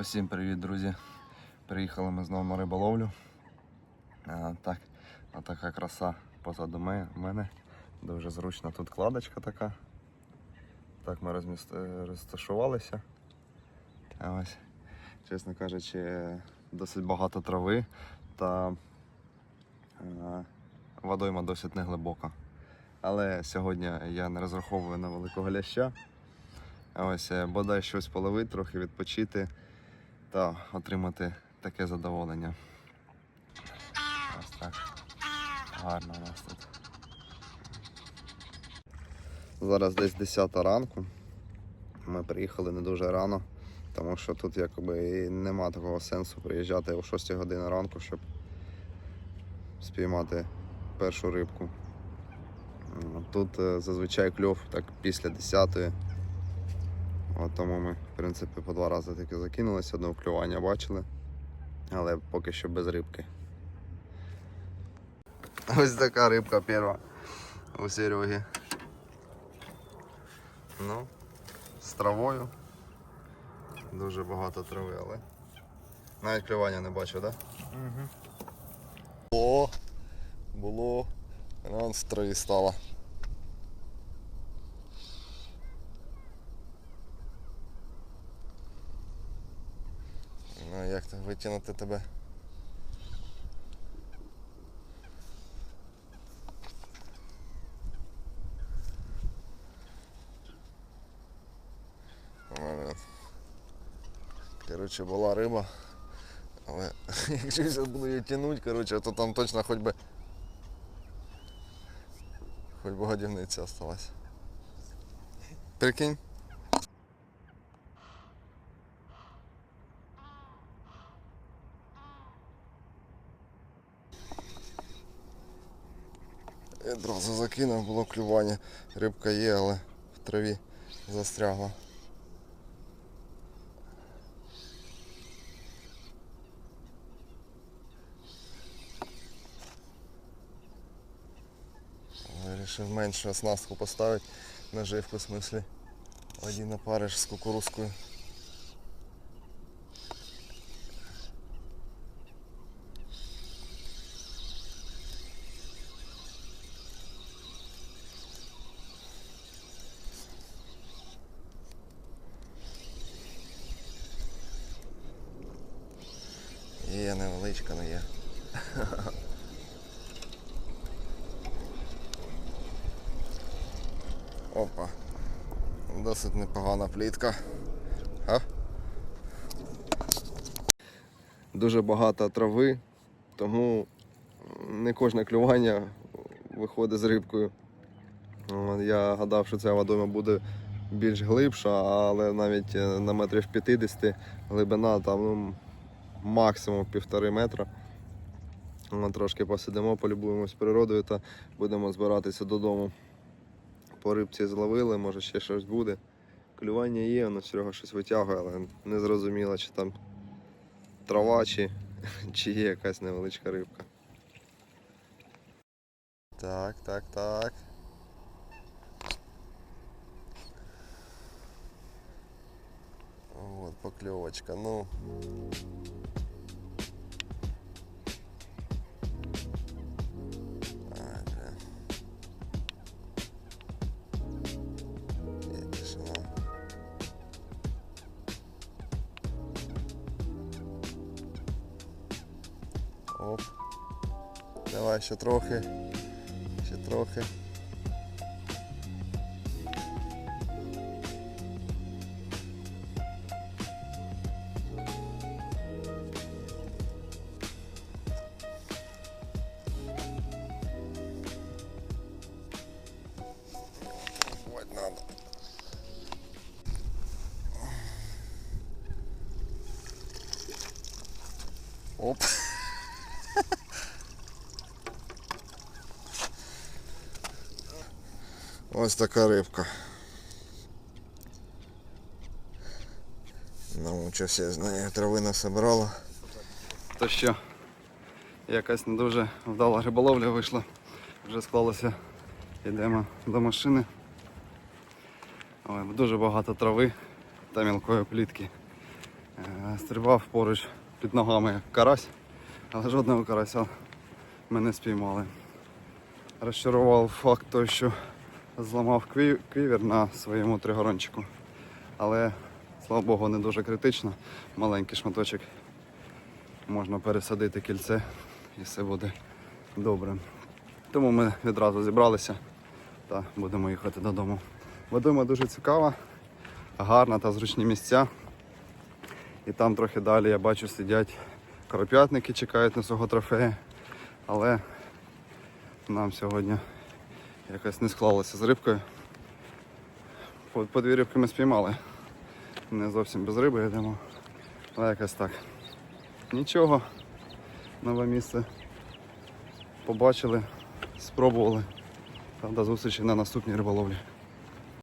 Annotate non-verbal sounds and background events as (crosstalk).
Усім привіт, друзі! Приїхали ми знову на риболовлю. А, так, а така краса позаду мене. Дуже зручна тут кладочка така. Так ми розміст... е, розташувалися. А ось, чесно кажучи, досить багато трави та е, водойма досить неглибока. Але сьогодні я не розраховую на великого ляща. А ось е, бодай щось половити, трохи відпочити та отримати таке задоволення. Ось так. Гарно у нас тут. Зараз десь 10 ранку. Ми приїхали не дуже рано, тому що тут якоби і нема такого сенсу приїжджати о 6 години ранку, щоб спіймати першу рибку. Тут е, зазвичай кльов так після 10 От тому ми, в принципі, по два рази таки закинулися, одне клювання бачили, але поки що без рибки. Ось така рибка перша у Сереги. Ну, з травою. Дуже багато трави, але навіть клювання не бачу, так? Да? Було, було, ран з трави стало. Ну як так витягнути тебе? Коротше, була риба. Але (laughs) якщо я буду її тягнути, коротше, то там точно хоч би хоч би годівниця осталась. Прикинь? Я Одразу закинув, було клювання. Рибка є, але в траві застрягла. Вирішив меншу оснастку поставити, наживку в смислі. Один опариш з кукурузкою. Невеличка, але є. (laughs) Опа. Досить непогана плітка. А? Дуже багато трави, тому не кожне клювання виходить з рибкою. Я гадав, що ця водойма буде більш глибша, але навіть е, на метрів 50 глибина там ну, максимум півтори метра. Ми трошки посидимо, полюбуємось природою та будемо збиратися додому. По рибці зловили, може ще щось буде. Клювання є, воно Серега щось витягує, але не зрозуміло, чи там трава, чи, чи є якась невеличка рибка. Так, так, так. Вот поклевочка, ну. Ай, бля. Є тишина. Оп. Давай ще трохи. Ще трохи. Оп. Ось така рибка. Намучився з нею трави насобирала. То що, якась не дуже вдала риболовля вийшла. Вже склалося. Йдемо до машини. Ой, дуже багато трави та мілкої плітки. Е, Стрибав поруч під ногами карась, але жодного карася ми не спіймали. Розчарував факт той, що зламав кві- квівер на своєму тригорончику. Але, слава Богу, не дуже критично. Маленький шматочок можна пересадити кільце і все буде добре. Тому ми відразу зібралися та будемо їхати додому. Водойма дуже цікава, гарна та зручні місця. І там трохи далі я бачу сидять короп'ятники, чекають на свого трофея. Але нам сьогодні якось не склалося з рибкою. По, по дві рибки ми спіймали. Не зовсім без риби йдемо. Але якось так. Нічого. Нове місце побачили, спробували. Та до зустрічі на наступній риболовлі.